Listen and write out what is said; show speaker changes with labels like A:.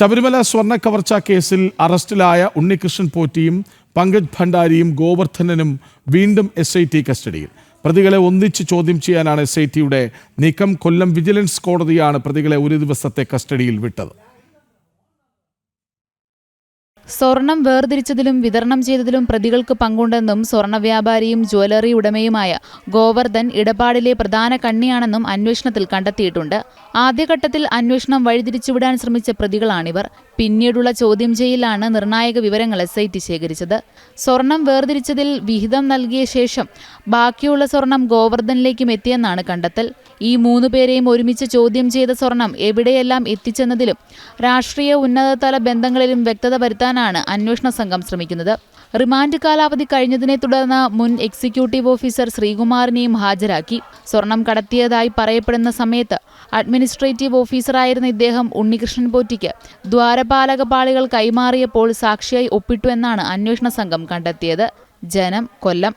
A: ശബരിമല സ്വർണ കവർച്ച കേസിൽ അറസ്റ്റിലായ ഉണ്ണികൃഷ്ണൻ പോറ്റിയും പങ്കജ് ഭണ്ഡാരിയും ഗോവർദ്ധനനും വീണ്ടും എസ് ഐ ടി കസ്റ്റഡിയിൽ. പ്രതികളെ ഒന്നിച്ച് ചോദ്യം ചെയ്യാനാണ് എസ് ഐ ടിയുടെ നീക്കം. കൊല്ലം വിജിലൻസ് കോടതിയാണ് പ്രതികളെ ഒരു ദിവസത്തെ കസ്റ്റഡിയിൽ വിട്ടത്.
B: സ്വർണം വേർതിരിച്ചതിലും വിതരണം ചെയ്തതിലും പ്രതികൾക്ക് പങ്കുണ്ടെന്നും സ്വർണവ്യാപാരിയും വ്യാപാരിയും ജ്വല്ലറി ഉടമയുമായ ഗോവർദ്ധൻ ഇടപാടിലെ പ്രധാന കണ്ണിയാണെന്നും അന്വേഷണത്തിൽ കണ്ടെത്തിയിട്ടുണ്ട്. ആദ്യഘട്ടത്തിൽ അന്വേഷണം വഴിതിരിച്ചുവിടാൻ ശ്രമിച്ച പ്രതികളാണിവർ. പിന്നീടുള്ള ചോദ്യം ചെയ്യലാണ് നിർണായക വിവരങ്ങൾ എസ് ഐ ടി ശേഖരിച്ചത്. സ്വർണം വേർതിരിച്ചതിൽ വിഹിതം നൽകിയ ശേഷം ബാക്കിയുള്ള സ്വർണം ഗോവർദ്ധനിലേക്കും എത്തിയെന്നാണ് കണ്ടെത്തൽ. ഈ മൂന്നു പേരെയും ഒരുമിച്ച് ചോദ്യം ചെയ്ത സ്വർണം എവിടെയെല്ലാം എത്തിച്ചെന്നതിലും രാഷ്ട്രീയ ഉന്നതതല ബന്ധങ്ങളിലും വ്യക്തത വരുത്താനാണ് അന്വേഷണ സംഘം ശ്രമിക്കുന്നത്. റിമാൻഡ് കാലാവധി കഴിഞ്ഞതിനെ തുടർന്ന് മുൻ എക്സിക്യൂട്ടീവ് ഓഫീസർ ശ്രീകുമാറിനെയും ഹാജരാക്കി. സ്വർണം കടത്തിയതായി പറയപ്പെടുന്ന സമയത്ത് അഡ്മിനിസ്ട്രേറ്റീവ് ഓഫീസറായിരുന്ന ഇദ്ദേഹം ഉണ്ണികൃഷ്ണൻ പോറ്റിക്ക് ദ്വാരപാലക പാളികൾ കൈമാറിയപ്പോൾ സാക്ഷിയായി ഒപ്പിട്ടു എന്നാണ് അന്വേഷണ സംഘം കണ്ടെത്തിയത്. ജനം കൊല്ലം